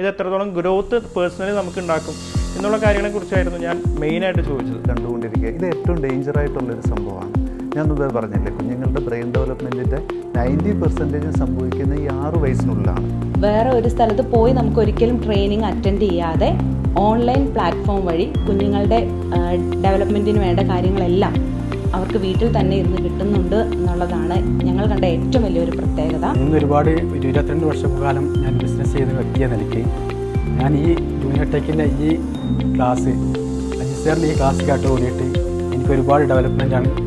ഇത് എത്രത്തോളം growth personally നമുക്ക് ഉണ്ടാക്കും എന്നുള്ള കാര്യങ്ങളെക്കുറിച്ചായിരുന്നു ഞാൻ മെയിനായിട്ട് ചോദിച്ചത്. കണ്ടുകൊണ്ടിരിക്കുക. ഇത് ഏറ്റവും ഡേഞ്ചർ ആയിട്ടുള്ളൊരു സംഭവമാണ്. ഞാൻ മുമ്പേ പറഞ്ഞില്ലേ കുഞ്ഞുങ്ങളുടെ ബ്രെയിൻ ഡെവലപ്മെന്റിന്റെ നയന്റി പെർസെന്റേജ് സംഭവിക്കുന്ന ഈ ആറ് വയസ്സിനുള്ളിലാണ്. വേറെ ഒരു സ്ഥലത്ത് പോയി നമുക്ക് ഒരിക്കലും ട്രെയിനിങ് അറ്റൻഡ് ചെയ്യാതെ ഓൺലൈൻ പ്ലാറ്റ്ഫോം വഴി കുഞ്ഞുങ്ങളുടെ ഡെവലപ്മെന്റിന് വേണ്ട കാര്യങ്ങളെല്ലാം അവർക്ക് വീട്ടിൽ തന്നെ ഇരുന്ന് കിട്ടുന്നുണ്ട് എന്നുള്ളതാണ് ഞങ്ങൾ കണ്ട ഏറ്റവും വലിയൊരു പ്രത്യേകത. ഇന്ന് ഒരുപാട് ഒരു ഇരുപത്തിരണ്ട് വർഷക്കാലം ഞാൻ ബിസിനസ് ചെയ്ത വ്യക്തിയെ നിലയ്ക്ക് ഞാൻ ഈ ജൂനിയർ ടെക്കിന്റെ ഈ ക്ലാസ് അജിസ്റ്ററിൽ ഈ ക്ലാസ് കേട്ട് കൂടിയിട്ട് എനിക്ക് ഒരുപാട് ഡെവലപ്മെന്റ് ആണ് വന്നിട്ടുള്ളത്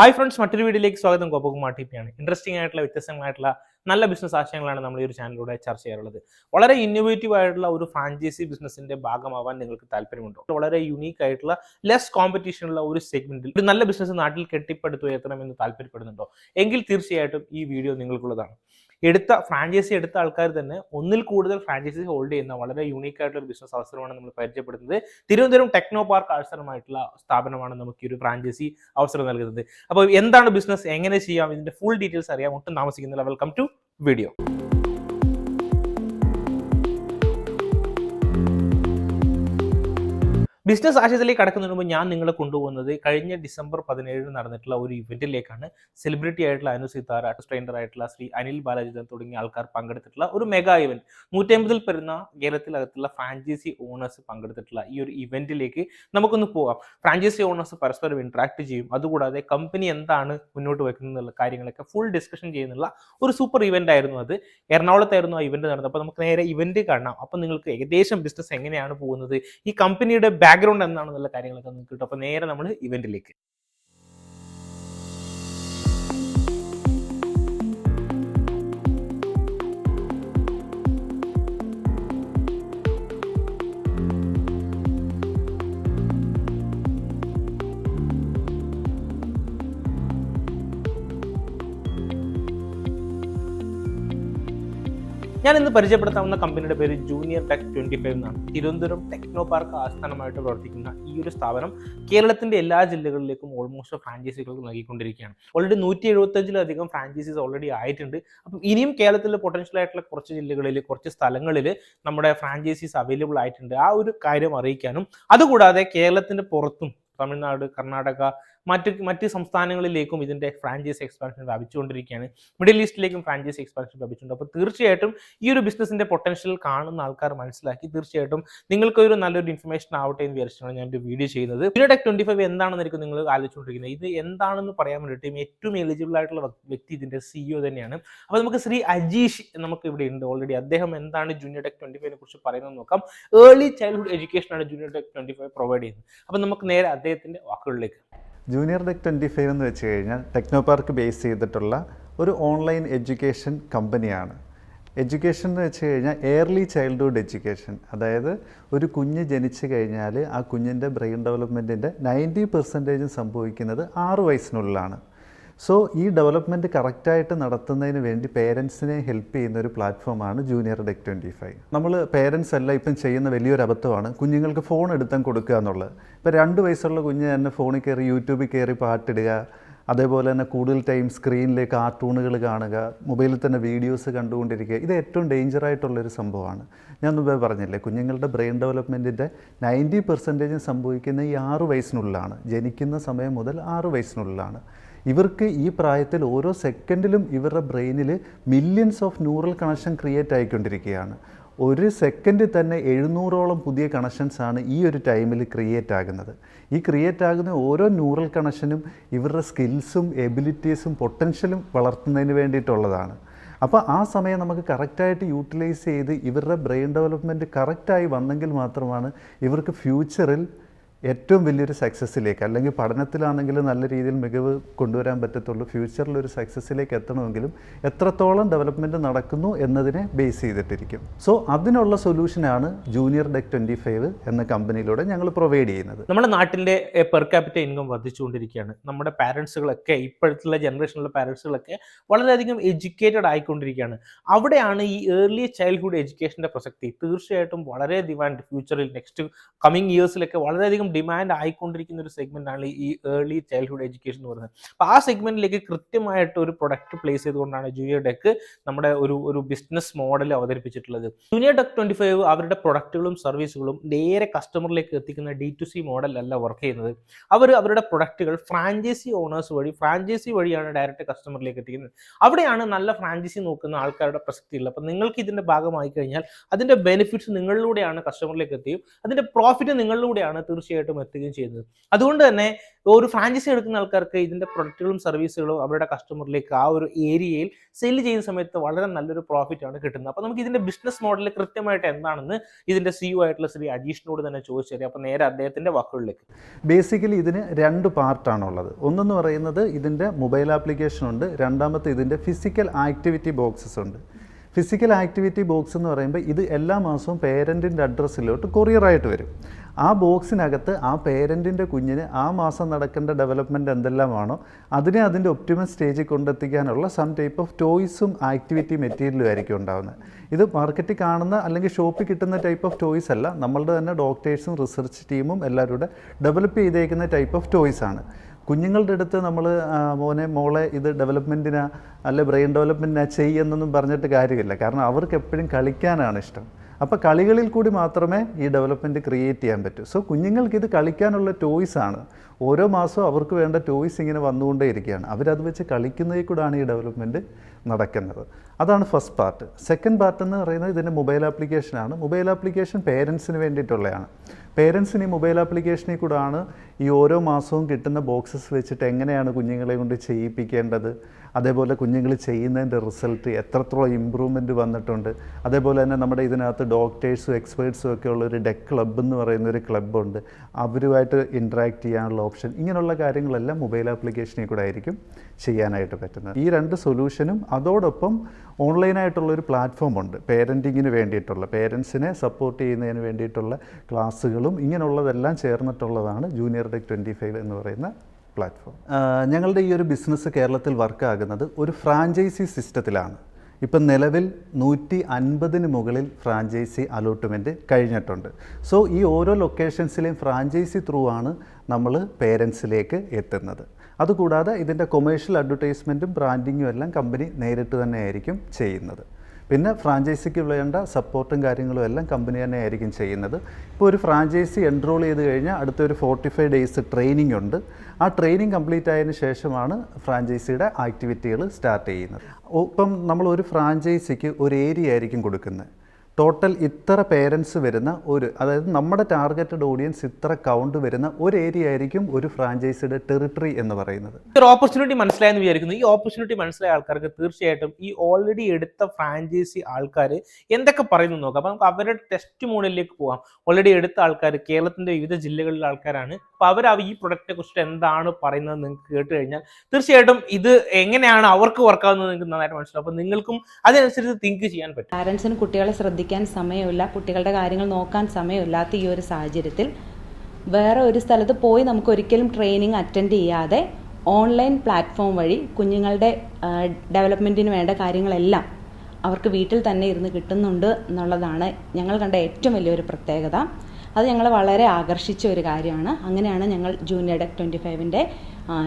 ഹായ് ഫ്രണ്ട്സ് മറ്റൊരു വീഡിയോയിലേക്ക് സ്വാഗതം. കോപ്പകുമാർ ടി പി ആണ്. ഇൻട്രസ്റ്റിംഗ് ആയിട്ടുള്ള വ്യത്യസ്തങ്ങളായിട്ടുള്ള നല്ല ബിസിനസ് ആശയങ്ങളാണ് നമ്മൾ ഈ ഒരു ചാനലിലൂടെ ചർച്ച ചെയ്യാറുള്ളത്. വളരെ ഇന്നോവേറ്റീവ് ആയിട്ടുള്ള ഒരു ഫ്രാഞ്ചൈസി ബിസിനസിന്റെ ഭാഗമാവാൻ നിങ്ങൾക്ക് താല്പര്യമുണ്ടോ? വളരെ യുണീക്ക് ആയിട്ടുള്ള ലെസ് കോമ്പറ്റീഷൻ ഉള്ള ഒരു സെഗ്മെന്റിൽ ഒരു നല്ല ബിസിനസ് നാട്ടിൽ കെട്ടിപ്പടുത്തുയർത്തണമെന്ന് താല്പര്യപ്പെടുന്നുണ്ടോ? എങ്കിൽ തീർച്ചയായിട്ടും ഈ വീഡിയോ നിങ്ങൾക്കുള്ളതാണ്. എടുത്ത ഫ്രാഞ്ചൈസി എടുത്ത ആൾക്കാർ തന്നെ ഒന്നിൽ കൂടുതൽ ഫ്രാഞ്ചൈസി ഹോൾഡ് ചെയ്യുന്ന വളരെ യൂണീക്ക് ആയിട്ടുള്ള ഒരു ബിസിനസ് അവസരമാണ് നമ്മൾ പരിചയപ്പെടുന്നത്. തിരുവനന്തപുരം ടെക്നോ പാർക്ക് അവസരമായിട്ടുള്ള സ്ഥാപനമാണ് നമുക്ക് ഈ ഒരു ഫ്രാഞ്ചൈസി അവസരം നൽകുന്നത്. അപ്പോൾ എന്താണ് ബിസിനസ് എങ്ങനെ ചെയ്യാം? ഇതിന്റെ ഫുൾ ഡീറ്റെയിൽസ് അറിയാം ഒട്ടും താമസിക്കുന്നില്ല. വെൽക്കം ടു വീഡിയോ ബിസിനസ് ആശയത്തിലേക്ക് കടക്കുന്നതിന് മുമ്പ് ഞാൻ നിങ്ങളെ കൊണ്ടുപോകുന്നത് കഴിഞ്ഞ ഡിസംബർ പതിനേഴിന് നടന്നിട്ടുള്ള ഒരു ഇവന്റിലേക്കാണ് സെലിബ്രിറ്റി ആയിട്ടുള്ള അനു സിത്താര ട്രെയിനർ ആയിട്ടുള്ള ശ്രീ അനിൽ ബാലാജിതൻ തുടങ്ങിയ ആൾക്കാർ പങ്കെടുത്തിട്ടുള്ള ഒരു മെഗാ ഇവന്റ് നൂറ്റമ്പതിൽ പെരുന്ന കേരളത്തിലകത്തുള്ള ഫ്രാഞ്ചൈസി ഓണേഴ്സ് പങ്കെടുത്തിട്ടുള്ള ഈ ഒരു ഇവന്റിലേക്ക് നമുക്കൊന്ന് പോകാം. ഫ്രാഞ്ചൈസി ഓണേഴ്സ് പരസ്പരം ഇന്ററാക്ട് ചെയ്യും. അതുകൂടാതെ കമ്പനി എന്താണ് മുന്നോട്ട് വെക്കുന്നത് കാര്യങ്ങളൊക്കെ ഫുൾ ഡിസ്കഷൻ ചെയ്യുന്നുള്ള ഒരു സൂപ്പർ ഇവന്റ് ആയിരുന്നു അത്. എറണാകുളത്തായിരുന്നു ആ ഇവന്റ് നടന്നത്. അപ്പോൾ നമുക്ക് നേരെ ഇവന്റ് കാണാം. അപ്പോൾ നിങ്ങൾക്ക് ഏകദേശം ബിസിനസ് എങ്ങനെയാണ് പോകുന്നത്? ഈ കമ്പനിയുടെ ബാക്ക്ഗ്രൗണ്ട് എന്താണെന്നുള്ള കാര്യങ്ങളൊക്കെ നിങ്ങൾക്ക് കിട്ടും അപ്പോൾ നേരെ നമ്മൾ ഇവന്റിലേക്ക് ഞാൻ ഇന്ന് പരിചയപ്പെടുത്താവുന്ന കമ്പനിയുടെ പേര് ജൂനിയർ ടെക് ട്വന്റി ഫൈവ് എന്നാണ്. തിരുവനന്തപുരം ടെക്നോ പാർക്ക് ആസ്ഥാനമായിട്ട് പ്രവർത്തിക്കുന്ന ഈ ഒരു സ്ഥാപനം കേരളത്തിന്റെ എല്ലാ ജില്ലകളിലേക്കും ഓൾമോസ്റ്റ് ഫ്രാഞ്ചൈസികൾ നൽകിക്കൊണ്ടിരിക്കുകയാണ്. ഓൾറെഡി നൂറ്റി എഴുപത്തഞ്ചിലധികം ഫ്രാഞ്ചൈസീസ് ഓൾറെഡി ആയിട്ടുണ്ട്. അപ്പം ഇനിയും കേരളത്തിലെ പൊട്ടൻഷ്യൽ ആയിട്ടുള്ള കുറച്ച് ജില്ലകളിൽ കുറച്ച് സ്ഥലങ്ങളിൽ നമ്മുടെ ഫ്രാഞ്ചൈസീസ് അവൈലബിൾ ആയിട്ടുണ്ട്. ആ ഒരു കാര്യം അറിയിക്കാനും അതുകൂടാതെ കേരളത്തിന്റെ പുറത്തും തമിഴ്നാട് കർണാടക മറ്റ് മറ്റ് സംസ്ഥാനങ്ങളിലേക്കും ഇതിന്റെ ഫ്രാഞ്ചൈസി എക്സ്പാൻഷൻ വ്യാപിച്ചുകൊണ്ടിരിക്കുകയാണ്. മിഡിൽ ഈസ്റ്റിലേക്കും ഫ്രാഞ്ചൈസി എക്സ്പാൻഷൻ വ്യാപിച്ചിട്ടുണ്ട്. അപ്പോൾ തീർച്ചയായിട്ടും ഈ ഒരു ബിസിനസിന്റെ പൊട്ടൻഷ്യൽ കാണുന്ന ആൾക്കാർ മനസ്സിലാക്കി തീർച്ചയായിട്ടും നിങ്ങൾക്ക് ഒരു നല്ലൊരു ഇൻഫർമേഷൻ ആവട്ടെ എന്ന് വിചാരിച്ചാണ് ഞാൻ ഒരു വീഡിയോ ചെയ്യുന്നത് ടെക് ട്വന്റി ഫൈവ് എന്താണെന്നായിരിക്കും നിങ്ങൾ ആലോചിച്ചുകൊണ്ടിരിക്കുന്നത്. ഇത് എന്താണെന്ന് പറയാൻ വേണ്ടിയിട്ട് ഏറ്റവും എലിജിബിൾ ആയിട്ടുള്ള വ്യക്തി ഇതിന്റെ സിഇഒ തന്നെയാണ്. അപ്പോൾ നമുക്ക് ശ്രീ അജീഷ് നമുക്ക് ഇവിടെ ഉണ്ട് ഓൾറെഡി അദ്ദേഹം എന്താണ് ജൂനിയർ ടെക് ട്വന്റി ഫൈവിനെ കുറിച്ച് പറയുന്നത് നോക്കാം. ഏർലി ചൈൽഡ്ഹുഡ് എഡ്യൂക്കേഷൻ ആണ് junior tech twenty five provide ചെയ്യുന്നത്. അപ്പോൾ നമുക്ക് നേരെ അദ്ദേഹത്തിന്റെ വാക്കുകളിലേക്ക്. ജൂനിയർ ടെക് ട്വന്റി ഫൈവ് എന്ന് വെച്ച് കഴിഞ്ഞാൽ ടെക്നോ പാർക്ക് ബേസ് ചെയ്തിട്ടുള്ള ഒരു ഓൺലൈൻ എഡ്യൂക്കേഷൻ കമ്പനിയാണ്. എഡ്യൂക്കേഷൻ എന്ന് വെച്ച് കഴിഞ്ഞാൽ എയർലി ചൈൽഡ്ഹുഡ് എഡ്യൂക്കേഷൻ. അതായത് ഒരു കുഞ്ഞ് ജനിച്ചു കഴിഞ്ഞാൽ ആ കുഞ്ഞിന്റെ ബ്രെയിൻ ഡെവലപ്മെന്റിന്റെ നയന്റി പെർസെന്റേജും സംഭവിക്കുന്നത് ആറ് വയസ്സിനുള്ളിലാണ്. സോ ഈ ഡെവലപ്മെന്റ് കറക്റ്റായിട്ട് നടത്തുന്നതിന് വേണ്ടി പേരൻസിനെ ഹെൽപ്പ് ചെയ്യുന്ന ഒരു പ്ലാറ്റ്ഫോമാണ് ജൂനിയർ ഡെക് ട്വന്റി ഫൈവ് നമ്മൾ പേരൻസ് എല്ലാം ഇപ്പം ചെയ്യുന്ന വലിയൊരു അബദ്ധമാണ്. കുഞ്ഞുങ്ങൾക്ക് ഫോൺ എടുത്താൽ കൊടുക്കുക എന്നുള്ളത്. ഇപ്പോൾ രണ്ട് വയസ്സുള്ള കുഞ്ഞ് തന്നെ ഫോണിൽ കയറി യൂട്യൂബിൽ കയറി പാട്ടിടുക അതേപോലെ തന്നെ കൂടുതൽ ടൈം സ്ക്രീനിൽ കാർട്ടൂണുകൾ കാണുക മൊബൈലിൽ തന്നെ വീഡിയോസ് കണ്ടുകൊണ്ടിരിക്കുക ഇത് ഏറ്റവും ഡേഞ്ചർ ആയിട്ടുള്ളൊരു സംഭവമാണ്. ഞാൻ മുമ്പേ പറഞ്ഞില്ലേ കുഞ്ഞുങ്ങളുടെ ബ്രെയിൻ ഡെവലപ്മെന്റിന്റെ നയന്റി പെർസെന്റേജും സംഭവിക്കുന്ന ഈ ആറ് വയസ്സിനുള്ളിലാണ് ജനിക്കുന്ന സമയം മുതൽ ആറ് വയസ്സിനുള്ളിലാണ്. ഇവർക്ക് ഈ പ്രായത്തിൽ ഓരോ സെക്കൻഡിലും ഇവരുടെ ബ്രെയിനിൽ millions of neural connection create ആയിക്കൊണ്ടിരിക്കുകയാണ്. ഒരു സെക്കൻഡിൽ തന്നെ എഴുന്നൂറോളം പുതിയ കണക്ഷൻസ് ആണ് ഈ ഒരു ടൈമിൽ ക്രിയേറ്റ് ആകുന്നത്. ഈ ക്രിയേറ്റ് ആകുന്ന ഓരോ ന്യൂറൽ കണക്ഷനും ഇവരുടെ സ്കിൽസും എബിലിറ്റീസും പൊട്ടൻഷ്യലും വളർത്തുന്നതിന് വേണ്ടിയിട്ടുള്ളതാണ്. അപ്പോൾ ആ സമയം നമുക്ക് കറക്റ്റായിട്ട് യൂട്ടിലൈസ് ചെയ്ത് ഇവരുടെ ബ്രെയിൻ ഡെവലപ്മെന്റ് കറക്റ്റായി വന്നെങ്കിൽ മാത്രമാണ് ഇവർക്ക് ഫ്യൂച്ചറിൽ ഏറ്റവും വലിയൊരു സക്സസ്സിലേക്ക് അല്ലെങ്കിൽ പഠനത്തിലാണെങ്കിൽ നല്ല രീതിയിൽ മികവ് കൊണ്ടുവരാൻ പറ്റത്തുള്ളൂ. ഫ്യൂച്ചറിൽ ഒരു സക്സസ്സിലേക്ക് എത്തണമെങ്കിലും എത്രത്തോളം ഡെവലപ്മെന്റ് നടക്കുന്നു എന്നതിനെ ബേസ് ചെയ്തിട്ടിരിക്കും. സോ അതിനുള്ള സൊല്യൂഷനാണ് ജൂനിയർ ഡെക് ട്വന്റി ഫൈവ് എന്ന കമ്പനിയിലൂടെ ഞങ്ങൾ പ്രൊവൈഡ് ചെയ്യുന്നത്. നമ്മുടെ നാട്ടിന്റെ പെർ ക്യാപിറ്റ ഇൻകം വർദ്ധിച്ചുകൊണ്ടിരിക്കുകയാണ്. നമ്മുടെ പാരൻസുകളൊക്കെ ഇപ്പോഴത്തുള്ള ജനറേഷനിലുള്ള പാരൻസുകളൊക്കെ വളരെയധികം എഡ്യൂക്കേറ്റഡ് ആയിക്കൊണ്ടിരിക്കുകയാണ്. അവിടെയാണ് ഈ ഏർലി ചൈൽഡ്ഹുഡ് എഡ്യൂക്കേഷന്റെ പ്രസക്തി. തീർച്ചയായിട്ടും വളരെ ഡിമാൻഡ് ഫ്യൂച്ചറിൽ നെക്സ്റ്റ് കമ്മിങ് ഇയേഴ്സിലൊക്കെ വളരെയധികം ഡിമാൻഡ് ആയിക്കൊണ്ടിരിക്കുന്ന ഒരു സെഗ്മെന്റ് ആണ് ഈ ഏർലി ചൈൽഡ്ഹുഡ് എഡ്യൂക്കേഷൻ എന്ന് പറയുന്നത്. അപ്പൊ ആ സെഗ്മെന്റിലേക്ക് കൃത്യമായിട്ട് ഒരു പ്രൊഡക്റ്റ് പ്ലേസ് ചെയ്തുകൊണ്ടാണ് ജൂനിയർ ഡെക്ക് നമ്മുടെ ഒരു ഒരു ബിസിനസ് മോഡൽ അവതരിപ്പിച്ചിട്ടുള്ളത്. ജൂനിയർ ഡെക്ക് ട്വന്റി ഫൈവ് അവരുടെ പ്രൊഡക്റ്റുകളും സർവീസുകളും നേരെ കസ്റ്റമറിലേക്ക് എത്തിക്കുന്ന ഡി ടു സി മോഡലല്ല വർക്ക് ചെയ്യുന്നത്. അവർ അവരുടെ പ്രൊഡക്റ്റുകൾ ഫ്രാഞ്ചൈസി ഓണേഴ്സ് വഴി ഫ്രാഞ്ചൈസി വഴിയാണ് ഡയറക്റ്റ് കസ്റ്റമറിലേക്ക് എത്തിക്കുന്നത്. അവിടെയാണ് നല്ല ഫ്രാഞ്ചൈസി നോക്കുന്ന ആൾക്കാരുടെ പ്രസക്തി ഉള്ളത് അപ്പം നിങ്ങൾക്ക് ഇതിന്റെ ഭാഗമായി കഴിഞ്ഞാൽ അതിന്റെ ബെനിഫിറ്റ്സ് നിങ്ങളിലൂടെയാണ് കസ്റ്റമറിലേക്ക് എത്തിയും. അതിന്റെ പ്രോഫിറ്റ് നിങ്ങളിലൂടെയാണ് തീർച്ചയായിട്ടും എത്തുകയും ചെയ്യുന്നത്. അതുകൊണ്ട് തന്നെ ഒരു ഫ്രാഞ്ചൈസി എടുക്കുന്ന ആൾക്കാർക്ക് ഇതിന്റെ പ്രൊഡക്റ്റുകളും സർവീസുകളും അവരുടെ കസ്റ്റമറിലേക്ക് ആ ഒരു ഏരിയയിൽ സെയിൽ ചെയ്യുന്ന സമയത്ത് വളരെ നല്ലൊരു പ്രോഫിറ്റ് ആണ് കിട്ടുന്നത്. അപ്പോൾ നമുക്ക് ഇതിന്റെ ബിസിനസ് മോഡൽ കൃത്യമായിട്ട് എന്താണെന്ന് ഇതിന്റെ സിഇഒ ആയിട്ടുള്ള ശ്രീ അജീഷിനോട് തന്നെ ചോദിച്ചു തരാം അപ്പോൾ നേരെ അദ്ദേഹത്തിന്റെ വാക്കുകളിലേക്ക്. ബേസിക്കലി ഇതിന് രണ്ട് പാർട്ടാണുള്ളത് ഒന്നെന്ന് പറയുന്നത് ഇതിന്റെ മൊബൈൽ ആപ്ലിക്കേഷൻ ഉണ്ട്. രണ്ടാമത്തെ ഇതിന്റെ ഫിസിക്കൽ ആക്ടിവിറ്റി ബോക്സസ് ഉണ്ട്. ഫിസിക്കൽ ആക്ടിവിറ്റി ബോക്സ് എന്ന് പറയുമ്പോൾ ഇത് എല്ലാ മാസവും പേരന്റിന്റെ അഡ്രസ്സിലോട്ട് കൊറിയറായിട്ട് വരും. ആ ബോക്സിനകത്ത് ആ പേരന്റിന്റെ കുഞ്ഞിന് ആ മാസം നടക്കേണ്ട ഡെവലപ്മെന്റ് എന്തെല്ലാമാണോ അതിനെ അതിന്റെ ഒപ്റ്റിമൽ സ്റ്റേജിൽ കൊണ്ടെത്തിക്കാനുള്ള സം ടൈപ്പ് ഓഫ് ടോയ്സും ആക്ടിവിറ്റി മെറ്റീരിയലും ആയിരിക്കും ഉണ്ടാകുന്നത് ഇത് മാർക്കറ്റിൽ കാണുന്ന അല്ലെങ്കിൽ ഷോപ്പിൽ കിട്ടുന്ന ടൈപ്പ് ഓഫ് ടോയ്സ് അല്ല നമ്മളുടെ തന്നെ ഡോക്ടേഴ്സും റിസർച്ച് ടീമും എല്ലാവരും കൂടെ ഡെവലപ്പ് ചെയ്തേക്കുന്ന ടൈപ്പ് ഓഫ് ടോയ്സ് ആണ്. കുഞ്ഞുങ്ങളുടെ അടുത്ത് നമ്മൾ മോനെ മോളെ ഇത് ഡെവലപ്മെന്റിനാ അല്ലെ ബ്രെയിൻ ഡെവലപ്മെന്റിനാ ചെയ്യുന്നൊന്നും പറഞ്ഞിട്ട് കാര്യമില്ല. കാരണം അവർക്ക് എപ്പോഴും കളിക്കാനാണ് ഇഷ്ടം. അപ്പോൾ കളികളിൽ കൂടി മാത്രമേ ഈ ഡെവലപ്മെന്റ് ക്രിയേറ്റ് ചെയ്യാൻ പറ്റൂ. സോ കുഞ്ഞുങ്ങൾക്ക് ഇത് കളിക്കാനുള്ള ടോയ്സ് ആണ്. ഓരോ മാസവും അവർക്ക് വേണ്ട ടോയ്സ് ഇങ്ങനെ വന്നുകൊണ്ടേ ഇരിക്കുകയാണ് അവരത് വെച്ച് കളിക്കുന്നതിൽ കൂടാണ് ഈ ഡെവലപ്മെന്റ്. നടക്കുന്നത്. അതാണ് ഫസ്റ്റ് പാർട്ട് സെക്കൻഡ് പാർട്ട് എന്ന് പറയുന്നത് ഇതിന്റെ മൊബൈൽ ആപ്ലിക്കേഷനാണ് മൊബൈൽ ആപ്ലിക്കേഷൻ പേരൻസിന് വേണ്ടിയിട്ടുള്ളതാണ് പേരൻസിന് ഈ മൊബൈൽ ആപ്ലിക്കേഷനിൽ കൂടാണ് ഈ ഓരോ മാസവും കിട്ടുന്ന ബോക്സസ് വെച്ചിട്ട് എങ്ങനെയാണ് കുഞ്ഞുങ്ങളെ കൊണ്ട് ചെയ്യിപ്പിക്കേണ്ടത്? അതേപോലെ കുഞ്ഞുങ്ങൾ ചെയ്യുന്നതിന്റെ റിസൾട്ട് എത്രത്തോളം ഇമ്പ്രൂവ്മെന്റ് വന്നിട്ടുണ്ട്? അതേപോലെ തന്നെ നമ്മുടെ ഇതിനകത്ത് ഡോക്ടേഴ്സും എക്സ്പേർട്സും ഒക്കെ ഉള്ള ഒരു ഡെക് ക്ലബ്ബ് എന്ന് പറയുന്ന ഒരു ക്ലബ്ബുണ്ട് അവരുമായിട്ട് ഇൻട്രാക്ട് ചെയ്യാനുള്ള ഓപ്ഷൻ ഇങ്ങനെയുള്ള കാര്യങ്ങളെല്ലാം മൊബൈൽ ആപ്ലിക്കേഷനിൽ കൂടെ ആയിരിക്കും. ചെയ്യാനായിട്ട് പറ്റുന്നത്. ഈ രണ്ട് സൊല്യൂഷനും അതോടൊപ്പം ഓൺലൈനായിട്ടുള്ള ഒരു പ്ലാറ്റ്ഫോം ഉണ്ട്. പേരന്റിങ്ങിന് വേണ്ടിയിട്ടുള്ള പേരൻസിനെ സപ്പോർട്ട് ചെയ്യുന്നതിന് വേണ്ടിയിട്ടുള്ള ക്ലാസ്സുകളും ഇങ്ങനെയുള്ളതെല്ലാം ചേർന്നിട്ടുള്ളതാണ് ജൂനിയർ ടെക് ട്വന്റി ഫൈവ് എന്ന് പറയുന്ന പ്ലാറ്റ്ഫോം ഞങ്ങളുടെ ഈ ഒരു ബിസിനസ് കേരളത്തിൽ വർക്കാകുന്നത് ഒരു ഫ്രാഞ്ചൈസി സിസ്റ്റത്തിലാണ് ഇപ്പം നിലവിൽ നൂറ്റി അൻപതിന് മുകളിൽ ഫ്രാഞ്ചൈസി അലോട്ട്മെന്റ് കഴിഞ്ഞിട്ടുണ്ട്. സോ ഈ ഓരോ ലൊക്കേഷൻസിലെയും ഫ്രാഞ്ചൈസി ത്രൂ ആണ് നമ്മൾ പേരൻസിലേക്ക് എത്തുന്നത്. അതുകൂടാതെ ഇതിന്റെ കൊമേഴ്ഷ്യൽ അഡ്വർടൈസ്മെന്റും ബ്രാൻഡിങ്ങും എല്ലാം കമ്പനി നേരിട്ട് തന്നെയായിരിക്കും ചെയ്യുന്നത്. പിന്നെ ഫ്രാഞ്ചൈസിക്ക് വേണ്ട സപ്പോർട്ടും കാര്യങ്ങളും എല്ലാം കമ്പനി തന്നെ ആയിരിക്കും ചെയ്യുന്നത്. ഇപ്പോൾ ഒരു ഫ്രാഞ്ചൈസി എൻറോൾ ചെയ്ത് കഴിഞ്ഞാൽ അടുത്തൊരു ഫോർട്ടി ഫൈവ് ഡേയ്സ് ട്രെയിനിങ് ഉണ്ട്. ആ ട്രെയിനിങ് കംപ്ലീറ്റ് ആയതിനു ശേഷമാണ് ഫ്രാഞ്ചൈസിയുടെ ആക്ടിവിറ്റികൾ സ്റ്റാർട്ട് ചെയ്യുന്നത്. ഇപ്പം നമ്മൾ ഒരു ഫ്രാഞ്ചൈസിക്ക് ഒരു ഏരിയ ആയിരിക്കും കൊടുക്കുന്നത്. ടോട്ടൽ ഇത്ര പേരൻസ് വരുന്ന ഒരു അതായത് നമ്മുടെ ടാർഗറ്റഡ് ഓഡിയൻസ് ഇത്ര കൗണ്ട് വരുന്ന ഒരു ഏരിയ ആയിരിക്കും ഒരു ഫ്രാഞ്ചൈസിയുടെ ടെറിട്ടറി എന്ന് പറയുന്നത്. ഈ ഒരു ഓപ്പർച്യൂണിറ്റി മനസ്സിലായെന്ന് വിചാരിക്കുന്നു. ഈ ഓപ്പർച്യൂണിറ്റി മനസ്സിലായ ആൾക്കാർക്ക് തീർച്ചയായിട്ടും ഈ ഓൾറെഡി എടുത്ത ഫ്രാഞ്ചൈസി ആൾക്കാർ എന്തൊക്കെ പറയുന്നു നോക്കാം. അപ്പോൾ നമുക്ക് അവരുടെ ടെസ്റ്റ് മോഡിലേക്ക് പോകാം ഓൾറെഡി എടുത്ത ആൾക്കാർ കേരളത്തിന്റെ വിവിധ ജില്ലകളിലെ ആൾക്കാരാണ്. അപ്പോൾ അവർ ഈ പ്രൊഡക്റ്റിനെ കുറിച്ച് എന്താണ് പറയുന്നത് നിങ്ങൾക്ക് കേട്ട് കഴിഞ്ഞാൽ തീർച്ചയായിട്ടും ഇത് എങ്ങനെയാണ് അവർക്ക് വർക്കാവുന്നത് നിങ്ങൾക്ക് നന്നായിട്ട് മനസ്സിലാവും. അപ്പോൾ നിങ്ങൾക്കും അതിനനുസരിച്ച് തിങ്ക് ചെയ്യാൻ പറ്റും. പാരൻസിന് കുട്ടികളെ ശ്രദ്ധിക്കാൻ സമയമില്ല കുട്ടികളുടെ കാര്യങ്ങൾ നോക്കാൻ സമയമില്ലാത്ത ഈ ഒരു സാഹചര്യത്തിൽ വേറെ ഒരു സ്ഥലത്ത് പോയി നമുക്ക് ഒരിക്കലും ട്രെയിനിങ് അറ്റൻഡ് ചെയ്യാതെ ഓൺലൈൻ പ്ലാറ്റ്ഫോം വഴി കുഞ്ഞുങ്ങളുടെ ഡെവലപ്മെന്റിന് വേണ്ട കാര്യങ്ങളെല്ലാം അവർക്ക് വീട്ടിൽ തന്നെ ഇരുന്ന് കിട്ടുന്നുണ്ട് എന്നുള്ളതാണ് ഞങ്ങൾ കണ്ട ഏറ്റവും വലിയൊരു പ്രത്യേകത. അത് ഞങ്ങളെ വളരെ ആകർഷിച്ച ഒരു കാര്യമാണ്. അങ്ങനെയാണ് ഞങ്ങൾ ജൂനിയർ ഡെക് ട്വന്റി ഫൈവിന്റെ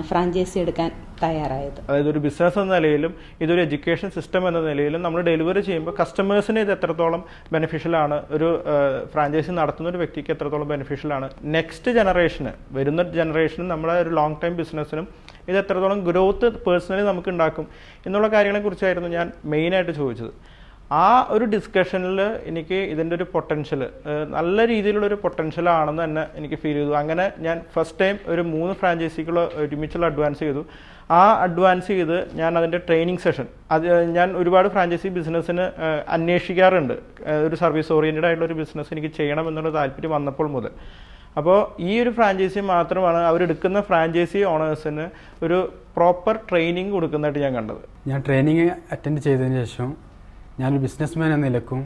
ഫ്രാഞ്ചൈസി എടുക്കാൻ തയ്യാറായത്. അതായത് ഒരു ബിസിനസ് എന്ന നിലയിലും ഇതൊരു എഡ്യൂക്കേഷൻ സിസ്റ്റം എന്ന നിലയിലും നമ്മൾ ഡെലിവറി ചെയ്യുമ്പോൾ കസ്റ്റമേഴ്സിന് ഇത് എത്രത്തോളം ബെനിഫിഷ്യൽ ആണ് ഒരു ഫ്രാഞ്ചൈസി നടത്തുന്ന ഒരു വ്യക്തിക്ക് എത്രത്തോളം ബെനിഫിഷ്യൽ ആണ് നെക്സ്റ്റ് ജനറേഷന് വരുന്ന ജനറേഷനും നമ്മുടെ ഒരു ലോങ് ടൈം ബിസിനസ്സിനും ഇത് എത്രത്തോളം ഗ്രോത്ത് പേഴ്സണലി നമുക്ക് ഉണ്ടാക്കും എന്നുള്ള കാര്യങ്ങളെക്കുറിച്ചായിരുന്നു ഞാൻ മെയിനായിട്ട് ചോദിച്ചത്. ആ ഒരു ഡിസ്കഷനിൽ എനിക്ക് ഇതിന്റെ ഒരു പൊട്ടൻഷ്യൽ നല്ല രീതിയിലുള്ള ഒരു പൊട്ടൻഷ്യൽ ആണെന്ന് തന്നെ എനിക്ക് ഫീൽ ചെയ്തു. അങ്ങനെ ഞാൻ ഫസ്റ്റ് ടൈം ഒരു മൂന്ന് ഫ്രാഞ്ചൈസികൾ ഒരുമിച്ചുള്ള അഡ്വാൻസ് ചെയ്തു. ആ അഡ്വാൻസ് ചെയ്ത് ഞാൻ അതിന്റെ ട്രെയിനിങ് സെഷൻ അത് ഞാൻ ഒരുപാട് ഫ്രാഞ്ചൈസി ബിസിനസ്സിന് അന്വേഷിക്കാറുണ്ട്. ഒരു സർവീസ് ഓറിയന്റഡ് ആയിട്ടുള്ള ഒരു ബിസിനസ് എനിക്ക് ചെയ്യണം എന്നുള്ള താല്പര്യം വന്നപ്പോൾ മുതൽ. അപ്പോൾ ഈ ഒരു ഫ്രാഞ്ചൈസി മാത്രമാണ് അവരെടുക്കുന്ന ഫ്രാഞ്ചൈസി ഓണേഴ്സിന് ഒരു പ്രോപ്പർ ട്രെയിനിങ് കൊടുക്കുന്നതായിട്ട് ഞാൻ കണ്ടത്. ഞാൻ ട്രെയിനിങ് അറ്റൻഡ് ചെയ്തതിന് ശേഷം ഞാനൊരു ബിസിനസ്മാൻ എന്ന നിലക്കും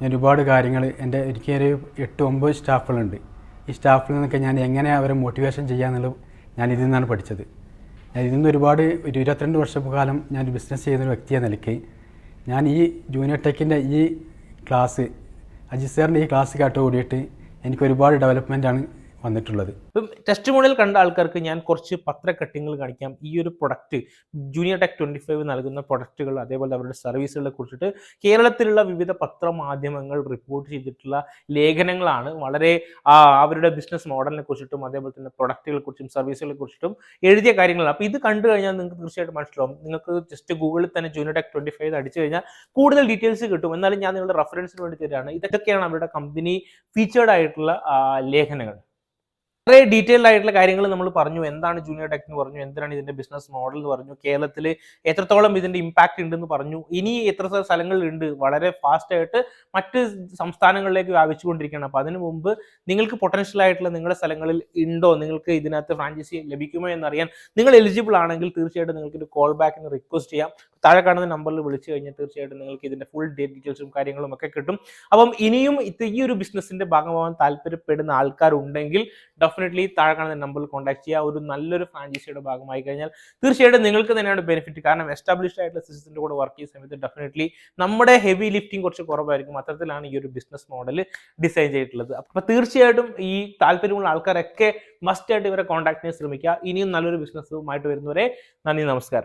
ഞാൻ ഒരുപാട് കാര്യങ്ങൾ എന്റെ എനിക്ക് ഒരു എട്ട് ഒമ്പത് സ്റ്റാഫുകളുണ്ട്. ഈ സ്റ്റാഫിൽ നിന്നൊക്കെ ഞാൻ എങ്ങനെ അവരെ മോട്ടിവേഷൻ ചെയ്യാമെന്നുള്ളത് ഞാൻ ഇതിൽ നിന്നാണ് പഠിച്ചത്. ഞാൻ ഇതിൽ നിന്ന് ഒരുപാട് ഒരു ഇരുപത്തിരണ്ട് കാലം ഞാൻ ബിസിനസ് ചെയ്യുന്ന ഒരു വ്യക്തി എന്ന നിലയ്ക്ക് ഞാൻ ഈ ജൂനിയർ ടെക്കിന്റെ ഈ ക്ലാസ് അജിത് സാറിന്റെ ഈ ക്ലാസ് കേട്ട് കൂടിയിട്ട് എനിക്ക് ഒരുപാട് ഡെവലപ്മെന്റാണ് വന്നിട്ടുള്ളത്. ഇപ്പം ടെസ്റ്റ് മോണിൽ കണ്ട ആൾക്കാർക്ക് ഞാൻ കുറച്ച് പത്ര കട്ടിങ്ങൾ കാണിക്കാം. ഈ ഒരു product Junior Tech twenty five നൽകുന്ന പ്രൊഡക്റ്റുകൾ അതേപോലെ അവരുടെ സർവീസുകളെ കുറിച്ചിട്ട് കേരളത്തിലുള്ള വിവിധ പത്രമാധ്യമങ്ങൾ റിപ്പോർട്ട് ചെയ്തിട്ടുള്ള ലേഖനങ്ങളാണ്. വളരെ അവരുടെ ബിസിനസ് മോഡലിനെ കുറിച്ചിട്ടും അതേപോലെ തന്നെ പ്രൊഡക്റ്റുകളെ കുറിച്ചും സർവീസുകളെ കുറിച്ചിട്ടും എഴുതിയ കാര്യങ്ങളാണ്. അപ്പോൾ ഇത് കണ്ടു കഴിഞ്ഞാൽ നിങ്ങൾക്ക് തീർച്ചയായിട്ടും മനസ്സിലാവും. നിങ്ങൾക്ക് ജസ്റ്റ് ഗൂഗിളിൽ തന്നെ ജൂനിയർ ടെക് ട്വന്റി ഫൈവ് അടിച്ചു കഴിഞ്ഞാൽ കൂടുതൽ ഡീറ്റെയിൽസ് കിട്ടും. എന്നാലും ഞാൻ നിങ്ങളുടെ റെഫറൻസിന് വേണ്ടി തരികയാണ്. ഇതൊക്കെയാണ് അവരുടെ കമ്പനി ഫീച്ചേർഡ് ആയിട്ടുള്ള ലേഖനങ്ങൾ. വളരെ ഡീറ്റെയിൽഡ് ആയിട്ടുള്ള കാര്യങ്ങൾ നമ്മൾ പറഞ്ഞു. എന്താണ് ജൂനിയർ ടെക് എന്ന് പറഞ്ഞു? എന്താണ് ഇതിന്റെ ബിസിനസ് മോഡൽ എന്ന് പറഞ്ഞു? കേരളത്തിൽ എത്രത്തോളം ഇതിന്റെ ഇമ്പാക്ട് ഉണ്ടെന്ന് പറഞ്ഞു. ഇനി എത്ര സ്ഥലങ്ങളിലുണ്ട്? വളരെ ഫാസ്റ്റ് ആയിട്ട് മറ്റ് സംസ്ഥാനങ്ങളിലേക്ക് വ്യാപിച്ചുകൊണ്ടിരിക്കുകയാണ്. അപ്പോൾ അതിനു മുമ്പ് നിങ്ങൾക്ക് പൊട്ടൻഷ്യൽ ആയിട്ടുള്ള നിങ്ങളുടെ സ്ഥലങ്ങളിൽ ഉണ്ടോ? നിങ്ങൾക്ക് ഇതിനകത്ത് ഫ്രാഞ്ചൈസി ലഭിക്കുമോ എന്നറിയാൻ നിങ്ങൾ എലിജിബിൾ ആണെങ്കിൽ തീർച്ചയായിട്ടും നിങ്ങൾക്ക് ഒരു കോൾ ബാക്ക് റിക്വസ്റ്റ് ചെയ്യാം. താഴെ കാണുന്ന നമ്പറിൽ വിളിച്ചു കഴിഞ്ഞാൽ തീർച്ചയായിട്ടും നിങ്ങൾക്ക് ഇതിന്റെ ഫുൾ ഡീറ്റെയിൽസും കാര്യങ്ങളും ഒക്കെ കിട്ടും. അപ്പം ഇനിയും ഈ ഒരു ബിസിനസിന്റെ ഭാഗമാവാൻ താല്പര്യപ്പെടുന്ന ആൾക്കാരുണ്ടെങ്കിൽ ഡെഫിനറ്റ്ലി താഴെ കാണുന്ന നമ്പറിൽ കോൺടാക്ട് ചെയ്യുക. ഒരു നല്ലൊരു ഫ്രാഞ്ചൈസിയുടെ ഭാഗമായി കഴിഞ്ഞാൽ തീർച്ചയായിട്ടും നിങ്ങൾക്ക് തന്നെയാണ് ബെനിഫിറ്റ് കാരണം എസ്റ്റാബ്ലിഷ്ഡ് ആയിട്ടുള്ള സിസ്റ്റത്തിന്റെ കൂടെ വർക്ക് ചെയ്യുന്ന സമയത്ത് ഡെഫിനറ്റ്ലി നമ്മുടെ ഹെവി ലിഫ്റ്റിംഗ് കുറച്ച് കുറവായിരിക്കും. അത്തരത്തിലാണ് ഈ ഒരു ബിസിനസ് മോഡൽ ഡിസൈൻ ചെയ്തിട്ടുള്ളത്. അപ്പോൾ തീർച്ചയായിട്ടും ഈ താല്പര്യമുള്ള ആൾക്കാരൊക്കെ മസ്റ്റ് ആയിട്ട് ഇവരെ കോൺടാക്ട് ചെയ്യാൻ ശ്രമിക്കുക. ഇനിയും നല്ലൊരു ബിസിനസ്സുമായിട്ട് വരുന്നവരെ നന്ദി നമസ്കാരം.